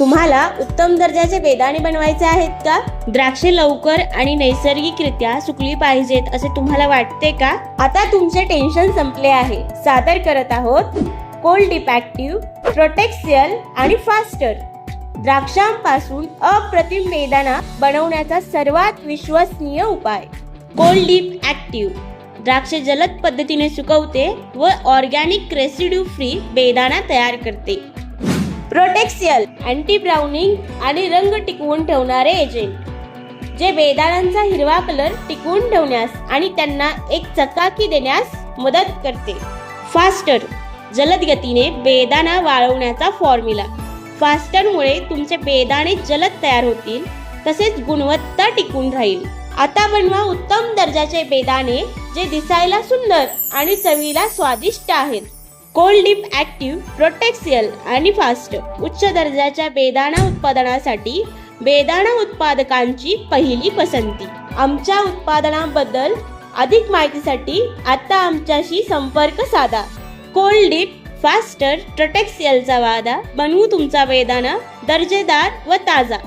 तुम्हाला उत्तम दर्जाचे बेदाणे बनवायचे आहेत का? द्राक्षे लवकर आणि नैसर्गिकरित्या सुकली पाहिजेत असे तुम्हाला वाटते का? आता तुमचे टेन्शन संपले आहे. सादर करत आहोत कोल्ड डिपॅक्टिव्ह प्रोटेक्सियल आणि फास्टर. द्राक्षांपासून अप्रतिम बेदाणा बनवण्याचा सर्वात विश्वसनीय उपाय. कोल्ड डीप ऍक्टिव्ह द्राक्षे जलद पद्धतीने सुकवते व ऑर्गॅनिक रेसिड्यू फ्री बेदाणा तयार करते. प्रोटेक्सियल अँटी ब्राउनिंग आणि रंग टिकवून ठेवणारे एजंट जे बेदाणांचा हिरवा कलर टिकवून ठेवण्यास आणि त्यांना एक चकाकी देण्यास मदत करते. फास्टर जलद गतीने बेदाणा वाळवण्याचा फॉर्म्युला फास्टरमुळे तुमचे बेदाणे जलद तयार होतील तसेच गुणवत्ता टिकून राहील. आता बनवा उत्तम दर्जाचे बेदाणे जे दिसायला सुंदर आणि चवीला स्वादिष्ट आहेत. कोल्ड डीप ऍक्टिव्ह प्रोटेक्सियल आणि फास्ट उच्च दर्जाच्या बेदाणा उत्पादनासाठी बेदाणा उत्पादकांची पहिली पसंती. आमच्या उत्पादनाबद्दल अधिक माहितीसाठी आता आमच्याशी संपर्क साधा. कोल्ड डीप फास्टर प्रोटेक्सियलचा वादा बनवू तुमचा बेदाणा दर्जेदार व ताजा.